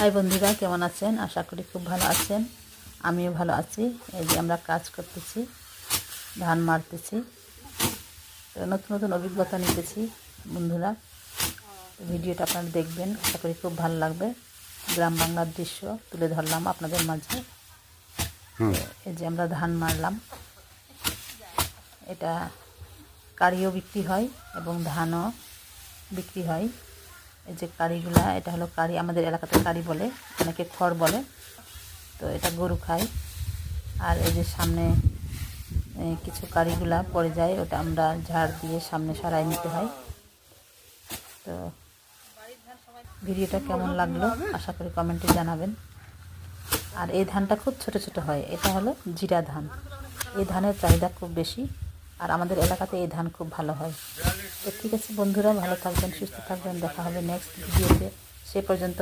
High বন্ধুরা কেমন আছেন? আশা করি খুব ভালো আছেন। আমিও ভালো আছি। এই যে আমরা কাজ করতেছি ধান মারতেছি। তো নতুন নতুন অভিজ্ঞতা নিতেছি বন্ধুরা। ভিডিওটা আপনারা দেখবেন আশা করি খুব ভালো লাগবে। গ্রাম বাংলার দৃশ্য তুলে ধরলাম আপনাদের মাঝে। এই যে আমরা ধান মারলাম। এটা কারিও বিক্রি হয় এবং ধানও বিক্রি হয়। এই যে কারিগুলা, এটা হলো কারি, আমাদের এলাকাতে কারি বলে, অনেকে খড় বলে। তো এটা গরু খায়। আর এই যে সামনে কিছু কারিগুলা পড়ে যায়, ওটা আমরা ঝাড় দিয়ে সামনে সরাই নিতে হয়। তো ভিডিওটা কেমন লাগল, আশা করি কমেন্টে জানাবেন। আর এই ধানটা খুব ছোট ছোট হয়, এটা হলো জিরা ধান। এই ধানের চাহিদা খুব বেশি। আর আমাদের এলাকাতে এই ধান খুব ভালো হয়। তো ঠিক আছে বন্ধুরা, ভালো থাকবেন, সুস্থ থাকবেন, দেখা হবে নেক্সট ভিডিওতে। সে পর্যন্ত